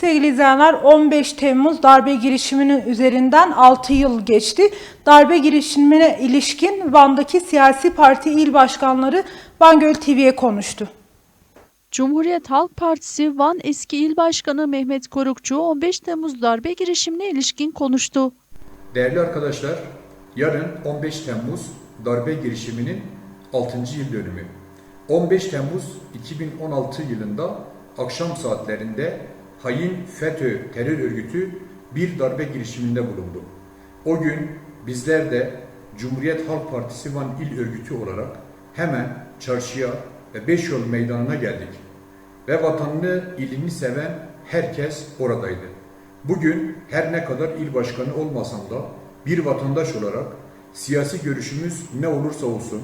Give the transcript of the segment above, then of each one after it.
Sevgili izleyenler 15 Temmuz darbe girişiminin üzerinden 6 yıl geçti. Darbe girişimine ilişkin Van'daki siyasi parti il başkanları Van Göl TV'ye konuştu. Cumhuriyet Halk Partisi Van eski il başkanı Mehmet Korukçu 15 Temmuz darbe girişimine ilişkin konuştu. Değerli arkadaşlar, yarın 15 Temmuz darbe girişiminin 6. yıl dönümü. 15 Temmuz 2016 yılında akşam saatlerinde hain FETÖ terör örgütü bir darbe girişiminde bulundu. O gün bizler de Cumhuriyet Halk Partisi Van İl Örgütü olarak hemen çarşıya ve Beşyol Meydanı'na geldik. Ve vatanını, ilini seven herkes oradaydı. Bugün her ne kadar il başkanı olmasam da bir vatandaş olarak siyasi görüşümüz ne olursa olsun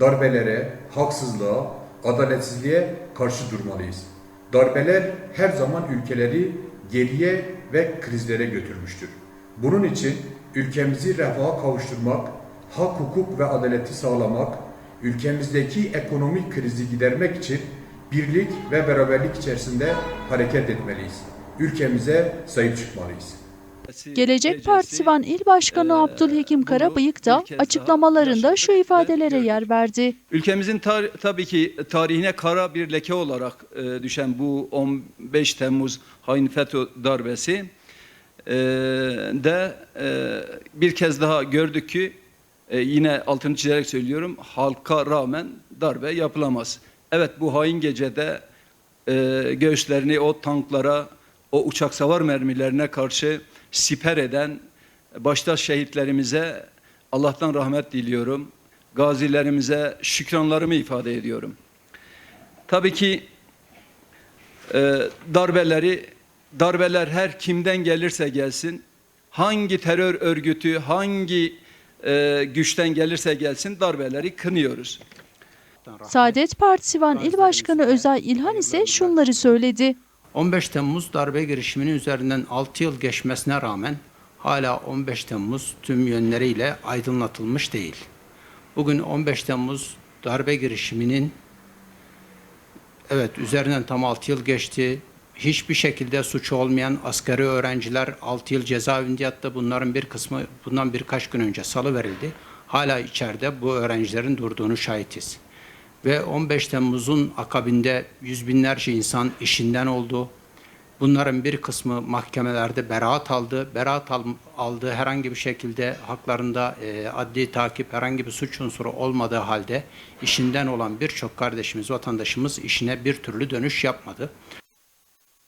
darbelere, haksızlığa, adaletsizliğe karşı durmalıyız. Darbeler her zaman ülkeleri geriye ve krizlere götürmüştür. Bunun için ülkemizi refaha kavuşturmak, hak, hukuk ve adaleti sağlamak, ülkemizdeki ekonomik krizi gidermek için birlik ve beraberlik içerisinde hareket etmeliyiz. Ülkemize sahip çıkmalıyız. Gelecek Partisi Van İl Başkanı Abdülhakim Karabıyık da açıklamalarında şu ifadelere yer verdi. Ülkemizin tar- tabii ki tarihine kara bir leke olarak e, düşen bu 15 Temmuz hain FETÖ darbesi e, de e, bir kez daha gördük ki e, yine altını çizerek söylüyorum halka rağmen darbe yapılamaz. Evet bu hain gecede e, göğüslerini o tanklara, o uçak savar mermilerine karşı siper eden başta şehitlerimize Allah'tan rahmet diliyorum. Gazilerimize şükranlarımı ifade ediyorum. Tabii ki e, darbeleri, darbeler her kimden gelirse gelsin, hangi terör örgütü, hangi e, güçten gelirse gelsin darbeleri kınıyoruz. Saadet Partisi Van İl Başkanı Özay İlhan ise şunları söyledi. 15 Temmuz darbe girişiminin üzerinden 6 yıl geçmesine rağmen hala 15 Temmuz tüm yönleriyle aydınlatılmış değil. Bugün 15 Temmuz darbe girişiminin evet üzerinden tam 6 yıl geçti. Hiçbir şekilde suçu olmayan askeri öğrenciler 6 yıl cezaevinde yattı. Bunların bir kısmı bundan birkaç gün önce salı verildi. Hala içeride bu öğrencilerin durduğunu şahitiz. Ve 15 Temmuz'un akabinde yüz binlerce insan işinden oldu. Bunların bir kısmı mahkemelerde beraat aldı. Beraat al- aldığı herhangi bir şekilde haklarında e, adli takip herhangi bir suç unsuru olmadığı halde işinden olan birçok kardeşimiz, vatandaşımız işine bir türlü dönüş yapmadı.